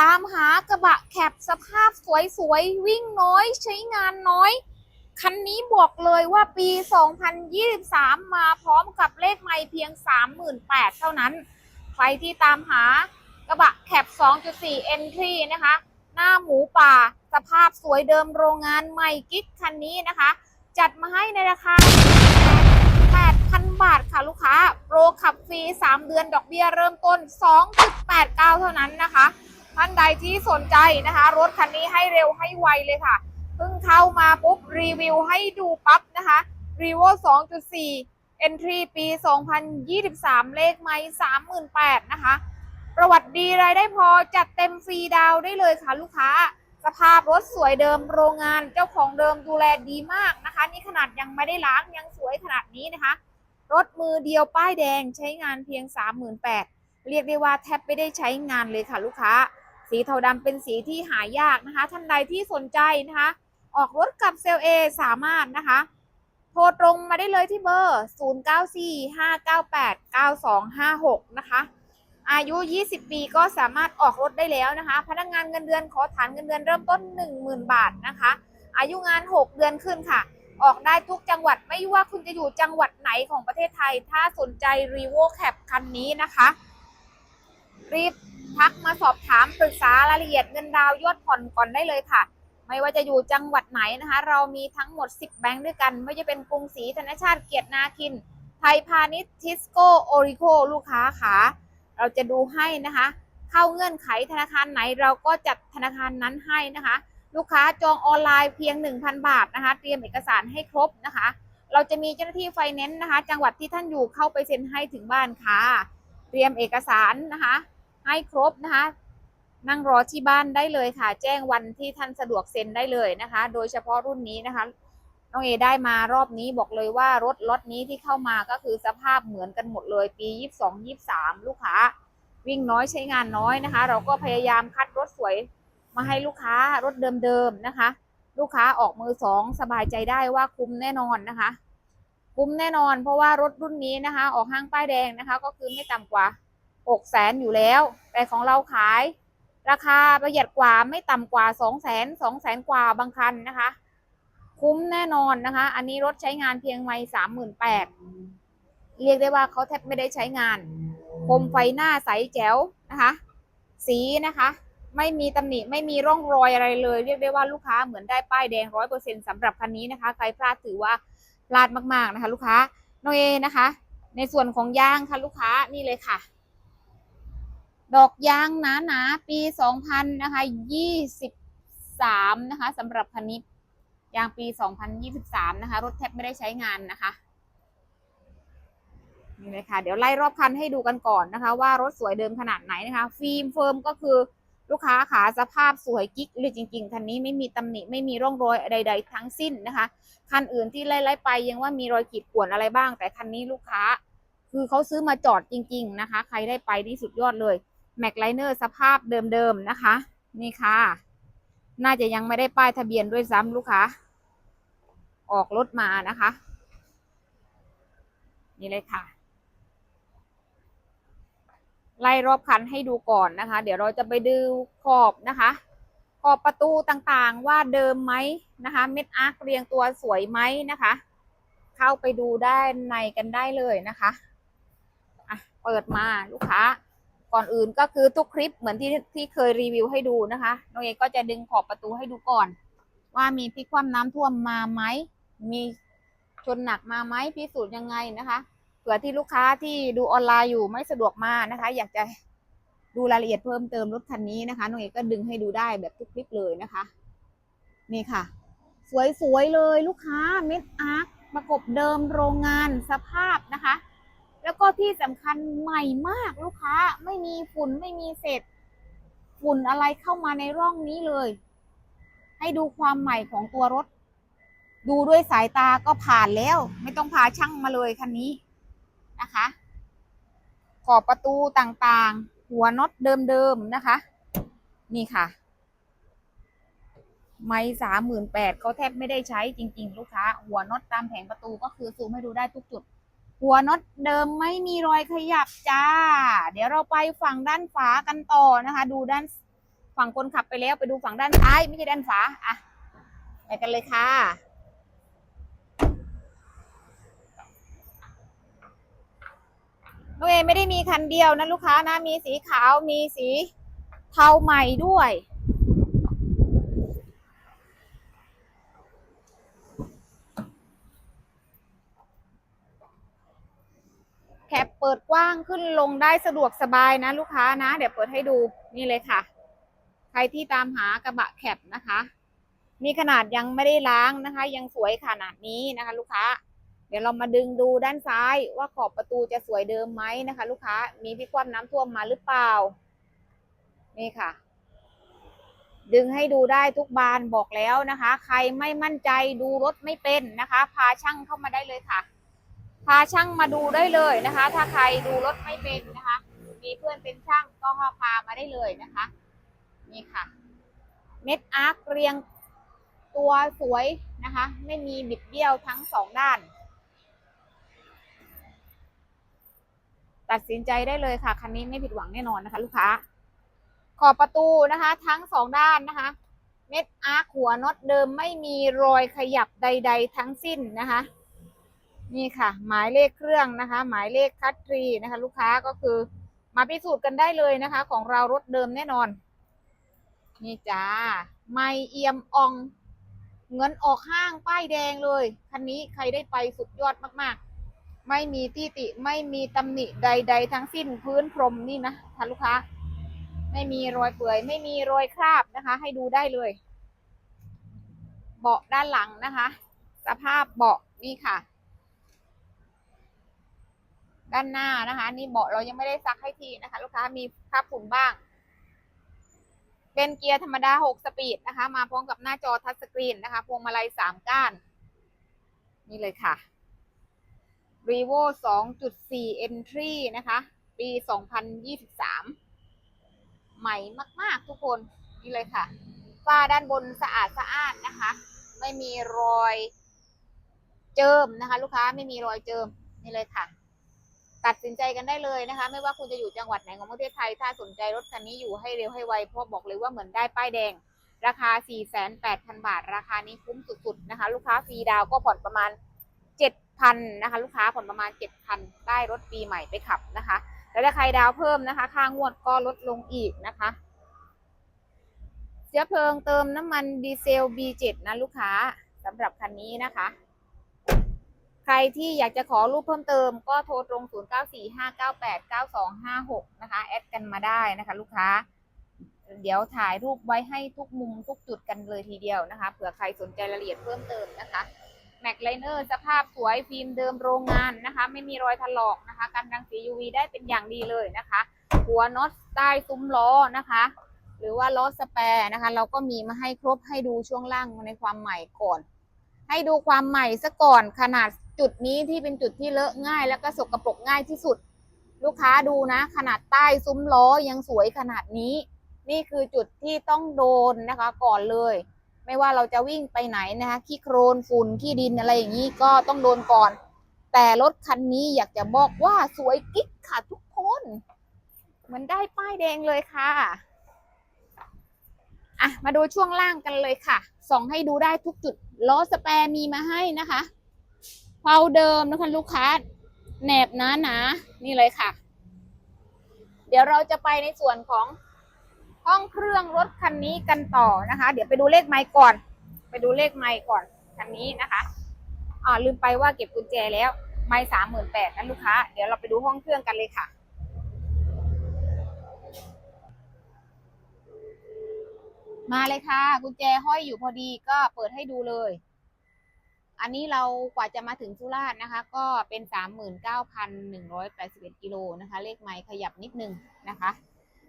ตามหากระบะแคปสภาพสวยๆ วิ่งน้อยใช้งานน้อย คันนี้บอกเลยว่าปี 2023 มาพร้อมกับเลขไม่เพียง 38,000เท่านั้น ใครที่ตามหากระบะแคป2.4 Entry นะคะ หน้าหมูป่า สภาพสวยเดิมโรงงานใหม่กิ๊กคันนี้นะคะ จัดมาให้ในราคา 8,000 บาทค่ะลูกค้า โปรขับฟรี 3 เดือนดอกเบี้ยเริ่มต้น 2.89 เท่านั้นนะคะ ท่านใดที่สนใจนะคะ รถคันนี้ให้เร็วให้ไวเลยค่ะ เพิ่งเข้ามาปุ๊บรีวิวให้ดูปั๊บนะคะ r e v o 2.4 Entry ปี 2023 เลขไม้38,000นะคะ ประวัติดีรายได้พอจัดเต็มฟรีดาวได้เลยค่ะลูกค้า สภาพรถสวยเดิมโรงงานเจ้าของเดิมดูแลดีมากนะคะ นี่ขนาดยังไม่ได้ล้างยังสวยขนาดนี้นะคะ รถมือเดียวป้ายแดงใช้งานเพียง 38,000เรียกได้ว่าแทบไม่ได้ใช้งานเลยค่ะลูกค้า สีเทาดำเป็นสีที่หายากนะคะ ท่านใดที่สนใจนะคะ ออกรถกับเซลเอสามารถนะคะ โทรตรงมาได้เลยที่เบอร์ 0945989256 นะคะ อายุ 20 ปีก็สามารถออกรถได้แล้วนะคะ พนักงานเงินเดือนขอฐานเงินเดือนเริ่มต้น 10,000 บาทนะคะ อายุงาน 6 เดือนขึ้นค่ะ ออกได้ทุกจังหวัดไม่ว่าคุณจะอยู่จังหวัดไหนของประเทศไทย ถ้าสนใจ r e v o Cap คันนี้นะคะ รีบ อบถามปรึกษารายละเอียดเงินดาวยอดผ่อนก่อนได้เลยค่ะ ไม่ว่าจะอยู่จังหวัดไหนนะคะ เรามีทั้งหมด 10 แบงค์ด้วยกัน ไม่ว่าจะเป็นกรุงศรีธนชาติเกียรตินาคิน ไทยพาณิชย์ทิสโก้โอริโคลูกค้าขาเราจะดูให้นะคะ เข้าเงื่อนไขธนาคารไหนเราก็จัดธนาคารนั้นให้นะคะ ลูกค้าจองออนไลน์เพียง 1,000 บาทนะคะ เตรียมเอกสารให้ครบนะคะ เราจะมีเจ้าหน้าที่ไฟแนนซ์นะคะ จังหวัดที่ท่านอยู่เข้าไปเซ็นให้ถึงบ้านค่ะ เตรียมเอกสารนะคะ ให้ครบนะคะ นั่งรอที่บ้านได้เลยค่ะ แจ้งวันที่ท่านสะดวกเซ็นได้เลยนะคะ โดยเฉพาะรุ่นนี้นะคะ น้องเอได้มารอบนี้บอกเลยว่ารถล็อตนี้ที่เข้ามาก็คือสภาพเหมือนกันหมดเลย ปี 22 23 ลูกค้า วิ่งน้อยใช้งานน้อยนะคะ เราก็พยายามคัดรถสวยมาให้ลูกค้ารถเดิมๆนะคะ ลูกค้าออกมือสองสบายใจได้ว่าคุ้มแน่นอนนะคะ คุ้มแน่นอน เพราะว่ารถรุ่นนี้นะคะ ออกห้างป้ายแดงนะคะ ก็คือไม่ต่ำกว่า 6แสนอยู่แล้ว แต่ของเราขาย ราคาประหยัดกว่าไม่ต่ำกว่า2 0 0แสน2แสนกว่าบางคันนะคะ คุ้มแน่นอนนะคะ อันนี้รถใช้งานเพียงไม่สามหมื่นแปดเรียกได้ว่าเขาแทบไม่ได้ใช้งานคมไฟหน้าใสแจ๋วนะคะ สีนะคะ ไม่มีตำหนิไม่มีร่องรอยอะไรเลย เรียกได้ว่าลูกค้าเหมือนได้ป้ายแดงร้อยเปอร์เซ็นสำหรับคันนี้นะคะ ใครพลาดถือว่าพลาดมากๆนะคะ ลูกค้าน้องเอนะคะ ในส่วนของยางค่ะลูกค้านี่เลยค่ะ ดอกยางหนาหนาๆปีสองพันนะคะยี่สิบสามนะคะสำหรับคันนี้ยางปีสองพันยี่สิบสามนะคะ รถแทบไม่ได้ใช้งานนะคะนี่เลยค่ะเดี๋ยวไล่รอบคันให้ดูกันก่อนนะคะ ว่ารถสวยเดิมขนาดไหนนะคะ ฟิล์มเฟิร์มก็คือลูกค้าขาสภาพสวยกิ๊กเลยจริง ๆ คันนี้ไม่มีตำหนิไม่มีร่องรอยใด ๆ ทั้งสิ้นนะคะ คันอื่นที่ไล่ๆไปยังว่ามีรอยขีดข่วนอะไรบ้าง แต่คันนี้ลูกค้า คือเขาซื้อมาจอดจริง ๆ นะคะ ใครได้ไปนี่สุดยอดเลย แม็กไลเนอร์สภาพเดิมๆนะคะ นี่ค่ะ น่าจะยังไม่ได้ป้ายทะเบียนด้วยซ้ำลูกค้า ออกรถมานะคะ นี่เลยค่ะ ไล่รอบคันให้ดูก่อนนะคะ เดี๋ยวเราจะไปดูขอบนะคะขอบประตูต่างๆว่าเดิมไหมนะคะ เม็ดอาร์คเรียงตัวสวยไหมนะคะ เข้าไปดูได้ในกันได้เลยนะคะอะเปิดมาลูกค้า ก่อนอื่นก็คือทุกคลิปเหมือนที่ที่เคยรีวิวให้ดูนะคะน้องเอกก็จะดึงขอบประตูให้ดูก่อน ว่ามีพลิกคว่ำน้ำท่วมมาไหมมีชนหนักมาไหมพิสูจน์ยังไงนะคะเผื่อที่ลูกค้าที่ดูออนไลน์อยู่ไม่สะดวกมานะคะ อยากจะดูรายละเอียดเพิ่มเติมรถคันนี้นะคะน้องเอกก็ดึงให้ดูได้แบบทุกคลิปเลยนะคะ นี่ค่ะ สวยๆเลยลูกค้าเม็ดอาร์คประกบเดิมโรงงานสภาพนะคะ แล้วก็ที่สำคัญใหม่มากลูกค้าไม่มีฝุ่นไม่มีเศษฝุ่นอะไรเข้ามาในร่องนี้เลย ให้ดูความใหม่ของตัวรถ ดูด้วยสายตาก็ผ่านแล้ว ไม่ต้องพาช่างมาเลยคันนี้นะคะ ขอบประตูต่างๆ หัวน็อตเดิมๆนะคะ นี่ค่ะ ไม้สามหมื่นแปดเขาแทบไม่ได้ใช้จริง ๆ ลูกค้า หัวน็อตตามแผงประตูก็คือซูมให้ดูได้ทุกจุด หัวน็อตเดิมไม่มีรอยขยับจ้า เดี๋ยวเราไปฝั่งด้านฝากันต่อนะคะ ดูด้านฝั่งคนขับไปแล้วไปดูฝั่งด้านซ้าย ไม่ใช่ด้านขวาอะไปกันเลยค่ะน้องเอไม่ได้มีคันเดียวนะลูกค้านะ มีสีขาวมีสีเทาใหม่ด้วย แคปเปิดกว้างขึ้นลงได้สะดวกสบายนะลูกค้านะ เดี๋ยวเปิดให้ดูนี่เลยค่ะ ใครที่ตามหากระบะแคปนะคะนี่ขนาดยังไม่ได้ล้างนะคะ ยังสวยขนาดนี้นะคะ ลูกค้า เดี๋ยวเรามาดึงดูด้านซ้ายว่าขอบประตูจะสวยเดิมไหมนะคะ ลูกค้ามีพี่คว่ำน้ำท่วมมาหรือเปล่า นี่ค่ะ ดึงให้ดูได้ทุกบานบอกแล้วนะคะ ใครไม่มั่นใจดูรถไม่เป็นนะคะ พาช่างเข้ามาได้เลยค่ะาช่างมาดูได้เลยนะคะ ถ้าใครดูรถไม่เป็นนะคะ มีเพื่อนเป็นช่างก็พามาได้เลยนะคะ นี่ค่ะ เม็ดอาร์คเรียงตัวสวยนะคะ ไม่มีบิดเบี้ยวทั้งสองด้าน ตัดสินใจได้เลยค่ะ คันนี้ไม่ผิดหวังแน่นอนนะคะ ลูกค้า ขอบประตูนะคะ ทั้งสองด้านนะคะ เม็ดอาร์คหัวน็อตเดิมไม่มีรอยขยับใด ๆ ทั้งสิ้นนะคะ นี่ค่ะ หมายเลขเครื่องนะคะ หมายเลขคัตทรีนะคะ ลูกค้าก็คือมาพิสูจน์กันได้เลยนะคะ ของเรารถเดิมแน่นอน นี่จ้าไม่เอี่ยมออง เงินออกห้างป้ายแดงเลยคันนี้ใครได้ไปสุดยอดมากๆ ไม่มีที่ติไม่มีตำหนิใด ๆ ทั้งสิ้นพื้นพรมนี่นะท่านลูกค้า ไม่มีรอยเปื่อย ไม่มีรอยคราบนะคะ ให้ดูได้เลย เบาะด้านหลังนะคะ สภาพเบาะนี่ค่ะ ด้านหน้านะคะนี่เบาะเรายังไม่ได้ซักให้ทีนะคะ ลูกค้ามีคราบฝุ่นบ้าง เป็นเกียร์ธรรมดา 6 สปีดนะคะ มาพร้อมกับหน้าจอทัชสกรีนนะคะ พวงมาลัย 3 ก้าน นี่เลยค่ะ r e v o 2.4 Entry นะคะ ปี 2023 ใหม่มาก ๆ ทุกคน นี่เลยค่ะ ฝ้าด้านบนสะอาดสะอาดนะคะ ไม่มีรอยเจิมนะคะ ลูกค้าไม่มีรอยเจิม นี่เลยค่ะ ตัดสินใจกันได้เลยนะคะ ไม่ว่าคุณจะอยู่จังหวัดไหนของประเทศไทย ถ้าสนใจรถคันนี้อยู่ให้เร็วให้ไวเพราะบอกเลยว่าเหมือนได้ป้ายแดง ราคา 48,000 บาท ราคานี้คุ้มสุดๆนะคะ ลูกค้าฟรีดาวก็ผ่อนประมาณ 7,000นะคะ ลูกค้าผ่อนประมาณ 7,000ได้รถปีใหม่ไปขับนะคะแล้วถ้าใครดาวเพิ่มนะคะ ค่างวดก็ลดลงอีกนะคะเชื้อเพลิงเติมน้ำมันดีเซล B7 นะลูกค้าสำหรับคันนี้นะคะ รที่อยากจะขอรูปเพิ่มเติมก็โทรตรง 0945989256 นะคะ แอดกันมาได้นะคะลูกค้า เดี๋ยวถ่ายรูปไว้ให้ทุกมุมทุกจุดกันเลยทีเดียวนะคะ เผื่อใครสนใจรายละเอียดเพิ่มเติมนะคะแม็กไลเนอร์สภาพสวยฟิล์มเดิมโรงงานนะคะ ไม่มีรอยถลอกนะคะ กันรังสี UV ได้เป็นอย่างดีเลยนะคะ หัวน็อตใต้ซุ้มล้อนะคะ หรือว่าล้อสแปร์นะคะ เราก็มีมาให้ครบให้ดูช่วงล่างในความใหม่ก่อน ให้ดูความใหม่ซะก่อนขนาด จุดนี้ที่เป็นจุดที่เลอะง่าย แล้วก็สกปรกง่ายที่สุด ลูกค้าดูนะ ขนาดใต้ซุ้มล้อยังสวยขนาดนี้ นี่คือจุดที่ต้องโดนนะคะ ก่อนเลย ไม่ว่าเราจะวิ่งไปไหนนะคะขี้โครนฝุ่นขี้ดินอะไรอย่างนี้ก็ต้องโดนก่อน แต่รถคันนี้อยากจะบอกว่าสวยกิ๊กค่ะทุกคนเหมือนได้ป้ายแดงเลยค่ะอะมาดูช่วงล่างกันเลยค่ะ ส่องให้ดูได้ทุกจุดล้อสแปรมีมาให้นะคะ เพาเดิมนะคะลูกค้าแหนบหนาหนานี่เลยค่ะ เดี๋ยวเราจะไปในส่วนของห้องเครื่องรถคันนี้กันต่อนะคะ เดี๋ยวไปดูเลขไมค์ก่อน ไปดูเลขไมค์ก่อนคันนี้นะคะอ่าลืมไปว่าเก็บกุญแจแล้วไมค์สามหมื่นแปดนะลูกค้า เดี๋ยวเราไปดูห้องเครื่องกันเลยค่ะมาเลยค่ะ กุญแจห้อยอยู่พอดีก็เปิดให้ดูเลย อันนี้เรากว่าจะมาถึงสุราษฎร์นะคะ ก็เป็นสามหมื่นเก้าพันหนึ่งร้อยแปดสิบเอ็ดกิโลนะคะ เลขไม้ขยับนิดนึงนะคะ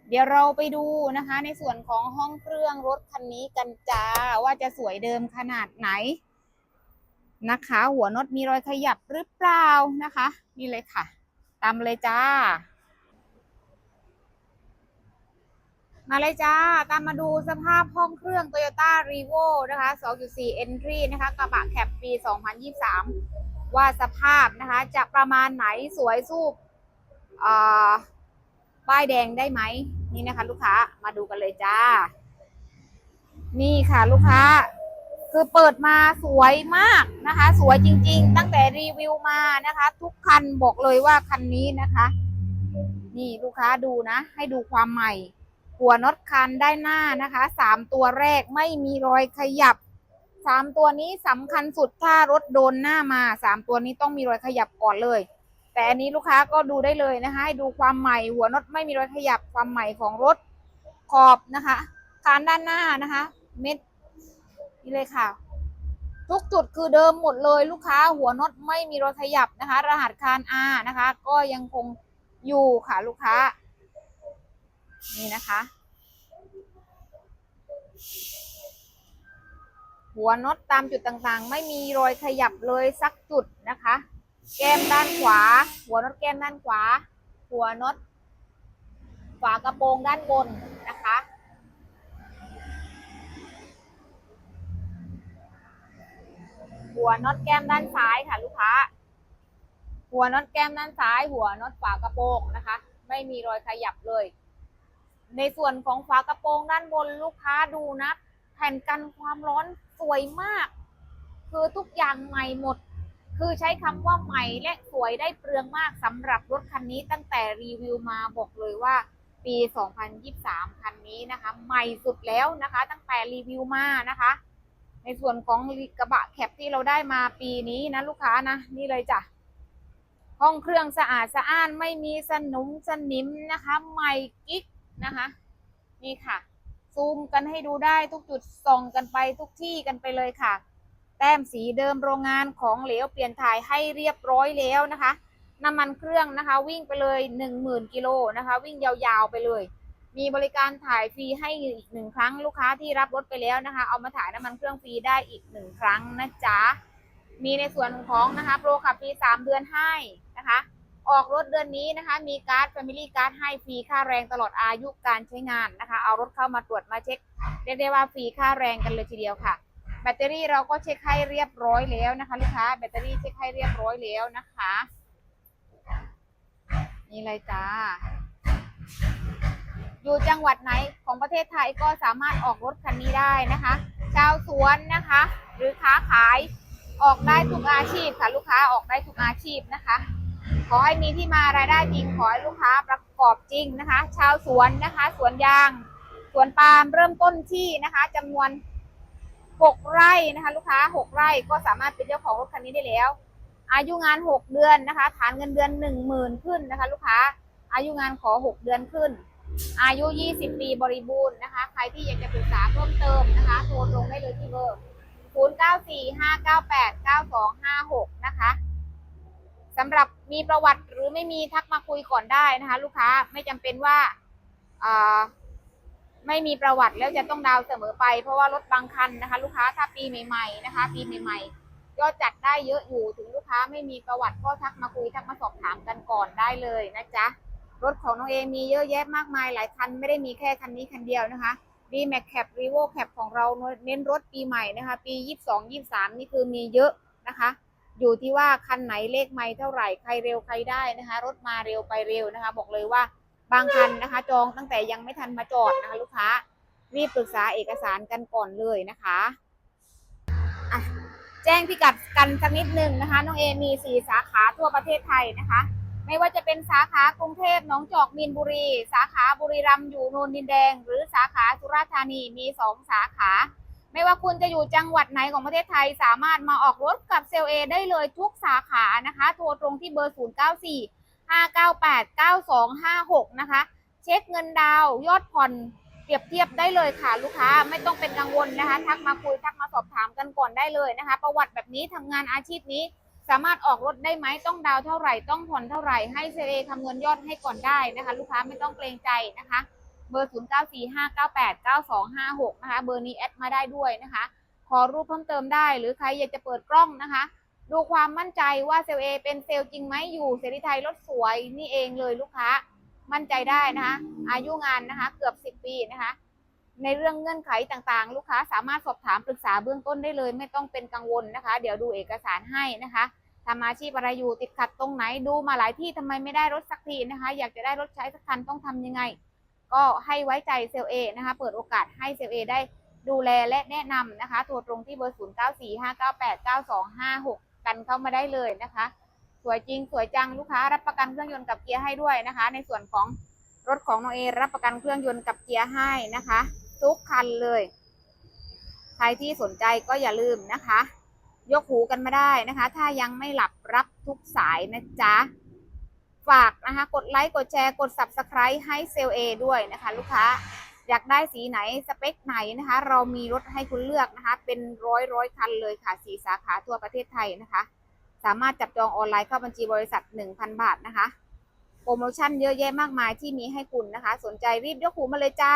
เดี๋ยวเราไปดูนะคะ ในส่วนของห้องเครื่องรถคันนี้กันจ้าว่าจะสวยเดิมขนาดไหนนะคะ หัวน็อตมีรอยขยับหรือเปล่านะคะ นี่เลยค่ะ ตามเลยจ้า มาเลยจ้า ตามมาดูสภาพห้องเครื่อง Toyota r e v o นะคะ 2.4 Entry นะคะ กระบะแคปปี 2023 ว่าสภาพนะคะ จะประมาณไหนสวยสู้อ่าป้ายแดงได้ไหม นี่นะคะ ลูกค้า มาดูกันเลยจ้า นี่ค่ะลูกค้า คือเปิดมาสวยมากนะคะ สวยจริง ๆ ตั้งแต่รีวิวมานะคะ ทุกคันบอกเลยว่าคันนี้นะคะ นี่ลูกค้าดูนะ ให้ดูความใหม่ หัวน็อตคันได้หน้านะคะสามตัวแรกไม่มีรอยขยับสามตัวนี้สำคัญสุดถ้ารถโดนหน้ามาสามตัวนี้ต้องมีรอยขยับก่อนเลย แต่อันนี้ลูกค้าก็ดูได้เลยนะคะให้ดูความใหม่หัวน็อตไม่มีรอยขยับความใหม่ของรถขอบนะคะคานด้านหน้านะคะ เม็ดนี่เลยค่ะ ทุกจุดคือเดิมหมดเลยลูกค้าหัวน็อตไม่มีรอยขยับนะคะ รหัสคาน R นะคะ ก็ยังคงอยู่ค่ะลูกค้า นี่นะคะ หัวน็อตตามจุดต่างๆ ไม่มีรอยขยับเลยสักจุดนะคะ แก้มด้านขวา หัวน็อตแก้มด้านขวา หัวน็อตฝากระโปรงด้านบนนะคะหัวน็อตแก้มด้านซ้ายค่ะลูกค้า หัวน็อตแก้มด้านซ้าย หัวน็อตฝากระโปรงนะคะ ไม่มีรอยขยับเลย ในส่วนของฝากระโปรงด้านบนลูกค้าดูนะ แผ่นกันความร้อนสวยมาก คือทุกอย่างใหม่หมด คือใช้คำว่าใหม่และสวยได้เปลืองมากสำหรับรถคันนี้ตั้งแต่รีวิวมาบอกเลยว่าปี 2023 คันนี้นะคะ ใหม่สุดแล้วนะคะ ตั้งแต่รีวิวมานะคะ ในส่วนของกระบะแคปที่เราได้มาปีนี้นะลูกค้านะ นี่เลยจ้ะห้องเครื่องสะอาดสะอ้านไม่มีสนุมสนิมนะคะ ใหม่กิ๊ก นะคะ นี่ค่ะ ซูมกันให้ดูได้ทุกจุดส่องกันไปทุกที่กันไปเลยค่ะ แต้มสีเดิมโรงงานของเหลวเปลี่ยนถ่ายให้เรียบร้อยแล้วนะคะน้ำมันเครื่องนะคะ วิ่งไปเลยหนึ่งหมื่นกิโลนะคะ วิ่งยาวๆไปเลย มีบริการถ่ายฟรีให้อีกหนึ่งครั้งลูกค้าที่รับรถไปแล้วนะคะ เอามาถ่ายน้ำมันเครื่องฟรีได้อีกหนึ่งครั้งนะจ๊ะมีในส่วนของนะคะโปรขับฟรีสามเดือนให้นะคะ ออกรถเดือนนี้นะคะ มีการ์ด Family Card ให้ฟรีค่าแรงตลอดอายุการใช้งานนะคะ เอารถเข้ามาตรวจมาเช็คเรียกได้ว่าฟรีค่าแรงกันเลยทีเดียวค่ะ แบตเตอรี่เราก็เช็คให้เรียบร้อยแล้วนะคะลูกค้าแบตเตอรี่เช็คให้เรียบร้อยแล้วนะคะนี่เลยจ้า อยู่จังหวัดไหนของประเทศไทยก็สามารถออกรถคันนี้ได้นะคะ ชาวสวนนะคะ หรือค้าขายออกได้ทุกอาชีพค่ะลูกค้าออกได้ทุกอาชีพนะคะ ขอให้มีที่มารายได้จริง ขอให้ลูกค้าประกอบจริงนะคะ ชาวสวนนะคะ สวนยาง สวนปาล์มเริ่มต้นที่นะคะจำนวน 6 ไร่นะคะ ลูกค้า 6 ไร่ก็สามารถเป็นเจ้าของรถคันนี้ได้แล้ว อายุงาน 6 เดือนนะคะ ฐานเงินเดือน 10,000 ขึ้นนะคะ ลูกค้า อายุงานขอ 6 เดือนขึ้น อายุ 20 ปีบริบูรณ์นะคะ ใครที่อยากจะปรึกษาเพิ่มเติมนะคะ โทรตรงได้เลยที่เบอร์0945989256 นะคะ สำหรับมีประวัติหรือไม่มีทักมาคุยก่อนได้นะคะ ลูกค้าไม่จำเป็นว่าไม่มีประวัติแล้วจะต้องดาวเสมอไป เพราะว่ารถบางคันนะคะ ลูกค้าถ้าปีใหม่ๆนะคะ ปีใหม่ๆก็จัดได้เยอะอยู่ถึงลูกค้าไม่มีประวัติก็ทักมาคุยทักมาสอบถามกันก่อนได้เลยนะจ๊ะรถของน้องเอมีเยอะแยะมากมายหลายคันไม่ได้มีแค่คันนี้คันเดียวนะคะ d m a x Cap r e v o Cap ของเราเน้นรถปีใหม่นะคะ ปี 22 23 นี่คือมีเยอะนะคะ อยู่ที่ว่าคันไหนเลขไม่เท่าไหร่ใครเร็วใครได้นะคะ รถมาเร็วไปเร็วนะคะ บอกเลยว่าบางคันนะคะ จองตั้งแต่ยังไม่ทันมาจอดนะคะ ลูกค้ารีบปรึกษาเอกสารกันก่อนเลยนะคะอะแจ้งพิกัดกันสักนิดนึงนะคะน้องเอมี 4 สาขาทั่วประเทศไทยนะคะ ไม่ว่าจะเป็นสาขากรุงเทพหนองจอกมีนบุรี สาขาบุรีรัมย์อยู่นนดินแดง หรือสาขาสุราษฎร์ธานีมีสองสาขา ไม่ว่าคุณจะอยู่จังหวัดไหนของประเทศไทย สามารถมาออกรถกับเซลเอได้เลยทุกสาขานะคะโทรตรงที่เบอร์ 0 9 4 5 9 8 9 2 5 6 นะคะ เช็คเงินดาวยอดผ่อนเปรียบเทียบได้เลยค่ะลูกค้าไม่ต้องเป็นกังวลนะคะ ทักมาคุยทักมาสอบถามกันก่อนได้เลยนะคะ ประวัติแบบนี้ทำงานอาชีพนี้สามารถออกรถได้ไหมต้องดาวเท่าไหร่ต้องผ่อนเท่าไหร่ให้เซเอคำนวณยอดให้ก่อนได้นะคะ ลูกค้าไม่ต้องเกรงใจนะคะ เบอร์ 0 9 4 5 9 8 9 2 5 6 นะคะ เบอร์นี้แอดมาได้ด้วยนะคะ ขอรูปเพิ่มเติมได้หรือใครอยากจะเปิดกล้องนะคะ ดูความมั่นใจว่าเซลเอเป็นเซลล์จริงไหมอยู่เสรีไทยรถสวยนี่เองเลยลูกค้า มั่นใจได้นะคะ อายุงานนะคะ เกือบ 10 ปีนะคะ ในเรื่องเงื่อนไขต่างๆ ลูกค้าสามารถสอบถามปรึกษาเบื้องต้นได้เลย ไม่ต้องเป็นกังวลนะคะ เดี๋ยวดูเอกสารให้นะคะทำอาชีพอะไรอยู่ติดขัดตรงไหนดูมาหลายที่ทำไมไม่ได้รถสักทีนะคะ อยากจะได้รถใช้สักคันต้องทำยังไง ก็ให้ไว้ใจเซลเอนะคะเปิดโอกาสให้เซลเอได้ดูแลและแนะนำนะคะโทรตรงที่เบอร์ 0 9 4 5 9 8 9 2 5 6 กันเข้ามาได้เลยนะคะ สวยจริงสวยจังลูกค้ารับประกันเครื่องยนต์กับเกียร์ให้ด้วยนะคะ ในส่วนของรถของน้องเอรับประกันเครื่องยนต์กับเกียร์ให้นะคะทุกคันเลย ใครที่สนใจก็อย่าลืมนะคะ ยกหูกันมาได้นะคะ ถ้ายังไม่หลับรับทุกสายนะจ๊ะ ฝากนะคะกดไลค์กดแชร์กด subscribe ให้เซลเอด้วยนะคะ ลูกค้าอยากได้สีไหนสเปคไหนนะคะ เรามีรถให้คุณเลือกนะคะ เป็นร้อยร้อยคันเลยค่ะสีสาขาทั่วประเทศไทยนะคะ สามารถจับจองออนไลน์เข้าบัญชีบริษัท 1,000 บาทนะคะ โปรโมชั่นเยอะแยะมากมายที่มีให้คุณนะคะ สนใจรีบยกหูมาเลยจ้า